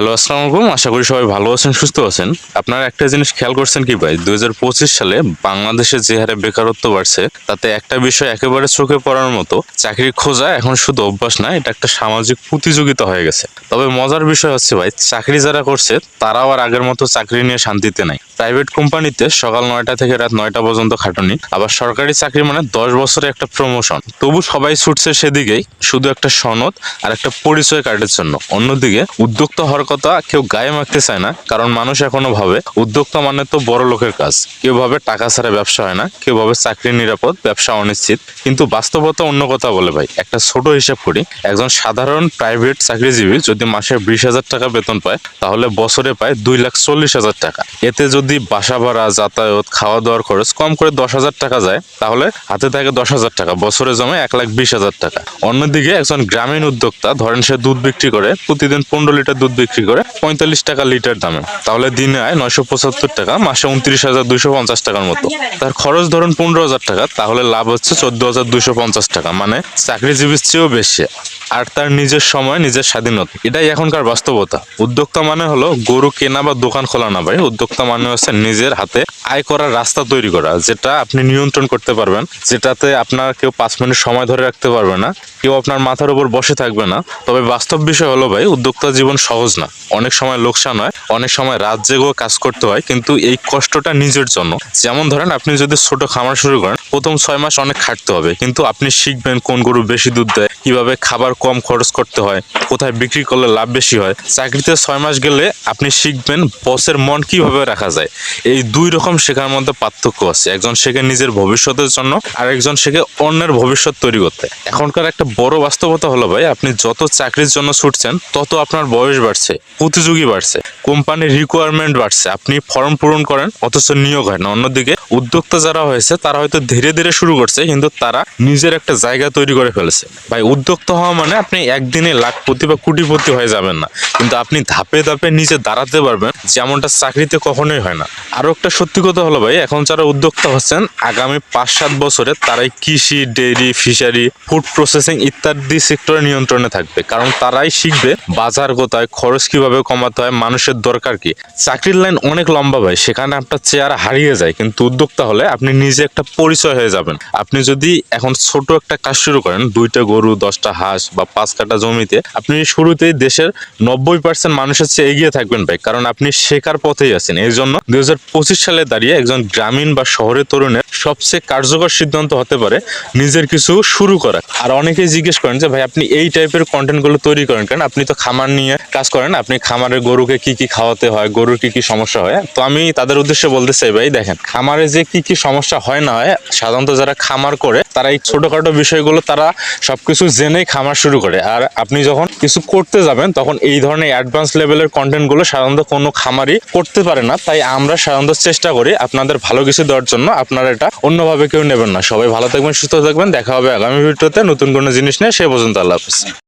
Hello আসসালামু আলাইকুম আশা করি সবাই ভালো আছেন, সুস্থ আছেন। আপনারা একটা জিনিস খেয়াল করছেন কি ভাই? দুই হাজার পঁচিশ সালে বাংলাদেশে যে হারে বেকারত্ব বাড়ছে, তাতে একটা বিষয় একেবারে চোখে পড়ার মতো চাকরি খোঁজা এখন শুধু অভ্যাস না, এটা একটা সামাজিক প্রতিযোগিতা হয়ে গেছে। তবে মজার বিষয় হচ্ছে ভাই, চাকরি যারা করছে, তারাও আর আগের মতো চাকরি নিয়ে শান্তিতে নাই। প্রাইভেট কোম্পানিতে সকাল নয়টা থেকে রাত নয়টা পর্যন্ত খাটুনি, আবার সরকারি চাকরি মানে দশ বছরে একটা প্রমোশন তবু সবাই ছুটছে সেদিকেই, শুধু একটা সনদ আর একটা পরিচয় কার্ডের জন্য। অন্যদিকে, উদ্যোক্তা হওয়ার কথা কেউ গায়ে মাখতে চায় না, কারণ মানুষ এখনও ভাবে উদ্যোক্তা মানে তো বড় লোকের কাজ। কেউ ভাবে টাকা ছাড়া ব্যবসা হয় না, কেউ ভাবে চাকরি নিরাপদ, ব্যবসা অনিশ্চিত। কিন্তু বাস্তবতা অন্য কথা বলে ভাই, একটা ছোট হিসাব করি, একজন সাধারণ প্রাইভেট চাকরিজীবী যদি মাসে বিশ হাজার টাকা বেতন পায়, তাহলে বছরে পায় দুই লাখ চল্লিশ হাজার টাকা। এতে যদি বাসা ভাড়া, যাতায়াত খাওয়া দাওয়ার খরচ কম করে দশ হাজার টাকা যায়, তাহলে হাতে থাকে দশ হাজার টাকা, বছরে জমে এক লাখ বিশ হাজার টাকা। অন্যদিকে একজন গ্রামীণ উদ্যোক্তা, ধরেন সে দুধ বিক্রি করে, প্রতিদিন পনেরো লিটার দুধ বিক্রি করে পঁয়তাল্লিশ টাকা লিটার দামে। তাহলে দিনে আয় নয়শো পঁচাত্তর টাকা, মাসে উনত্রিশ হাজার দুইশো পঞ্চাশ টাকার মতো। তার খরচ ধরুন পনেরো হাজার টাকা, তাহলে লাভ হচ্ছে চোদ্দ হাজার দুইশো পঞ্চাশ টাকা। মানে চাকরিজীবীর চেয়েও বেশি। আর তার নিজের সময়, নিজের স্বাধীনতা। এটাই এখনকার বাস্তবতা। উদ্যোক্তা মানে হলো গরু কেনা বা দোকান খোলা না ভাই। উদ্যোক্তা মানে হচ্ছে নিজের হাতে আয় করার রাস্তা তৈরি করা, যেটা আপনি নিয়ন্ত্রণ করতে পারবেন, যেটাতে আপনার কেউ পাঁচ মিনিট সময় ধরে রাখতে পারবে না, কেউ আপনার মাথার উপর বসে থাকবে না। তবে বাস্তব বিষয় হলো ভাই, উদ্যোক্তা জীবন সহজ না। অনেক সময় লোকসান হয়, অনেক সময় রাত জেগেও কাজ করতে হয়, কিন্তু এই কষ্টটা নিজের জন্য। যেমন ধরেন, আপনি যদি ছোট খামার শুরু করেন, প্রথম ছয় মাস অনেক খাটতে হবে, কিন্তু আপনি শিখবেন কোন গরু বেশি দুধ দেয়, কীভাবে খাবার কম খরচ করতে হয়, কোথায় বিক্রি করলে লাভ বেশি হয়, চাকরিতে ছয় মাস গেলে আপনি শিখবেন বসের মন কীভাবে রাখা যায়। এই দুই রকম শেখার মধ্যে পার্থক্য আছে, একজন শেখে নিজের ভবিষ্যতের জন্য, আর একজন শেখে অন্যের ভবিষ্যৎ তৈরি করতে। এখনকার একটা বড় বাস্তবতা হলো ভাই, আপনি যত চাকরির জন্য ছুটছেন, তত আপনার বয়স বাড়ছে, প্রতিযোগী বাড়ছে, কোম্পানির রিকোয়ারমেন্ট বাড়ছে, আপনি ফর্ম পূরণ করেন, অথচ নিয়োগ হয় না। অন্যদিকে উদ্যোক্তা যারা হয়েছে, তারা হয়তো ধীরে ধীরে শুরু করছে, কিন্তু তারা নিজের একটা জায়গা তৈরি করে ফেলেছে। ভাই, উদ্যোক্তা হওয়া মানে আপনি একদিনে লাখপতি বা কোটিপতি হয়ে যাবেন না। কিন্তু আপনি ধাপে ধাপে নিজে দাঁড়াতে পারবেন, যেমনটা চাকরিতে কখনোই হয় না। আরও একটা সত্যি কথা হলো ভাই, এখন যারা উদ্যোক্তা হচ্ছেন, আগামী পাঁচ সাত বছরে তারাই কৃষি, ডেইরি, ফিশারি, ফুড প্রসেসিং ইত্যাদি সেক্টরে নিয়ন্ত্রণে থাকবে। কারণ তারাই শিখবে বাজার কোথায়, খরচ কীভাবে কমাতে হয়, মানুষের দরকার কি। চাকরির লাইন অনেক লম্বা ভাই, সেখানে আপনার চেয়ার হারিয়ে যায়। কিন্তু উদ্যোক্তা হলে আপনি নিজে একটা পরিচয় হয়ে যাবেন। আপনি যদি এখন ছোট একটা কাজ শুরু করেন, দুইটা গরু, দশটা হাঁস বা পাঁচ কাটা জমিতে আপনি শুরুতেই দেশের নব্বই পার্সেন্ট মানুষের চেয়ে এগিয়ে থাকবেন ভাই। কারণ আপনি শেখার পথেই আছেন। এই জন্য দুই হাজার পঁচিশ সালে দাঁড়িয়ে একজন গ্রামীণ বা শহরের তরুণের সবচেয়ে কার্যকর সিদ্ধান্ত হতে পারে নিজের কিছু শুরু করা আর অনেকেই জিজ্ঞেস করেন যে, ভাই, আপনি এই টাইপের কন্টেন্টগুলো তৈরি করেন কেন? আপনি তো খামার নিয়ে কাজ করেন। আপনি খামারের গরুকে কি কি খাওয়াতে হয়? গরুর কি কি সমস্যা হয়? তো আমি তাদের উদ্দেশ্যে বলতে চাই, ভাই, দেখেন, খামারে যে কি কি সমস্যা হয় না হয়, সাধারণত যারা খামার করে, তারা এই ছোটখাটো বিষয়গুলো তারা সবকিছু জেনেই খামার শুরু করে। আর আপনি যখন কিছু করতে যাবেন, তখন এই ধরনের অ্যাডভান্স লেভেলের কন্টেন্টগুলো সাধারণত কোনো খামারই করতে পারে না। তাই আমরা সাধারণত চেষ্টা করি আপনাদের ভালো কিছু দেওয়ার জন্য। আপনারা এটা অন্যভাবে কেউ নেবেন না। সবাই ভালো থাকবেন, সুস্থ থাকবেন। দেখা হবে আগামী ভিডিওতে নতুন কোনো জিনিস নিয়ে। সে পর্যন্ত আল্লাহ হাফিজ।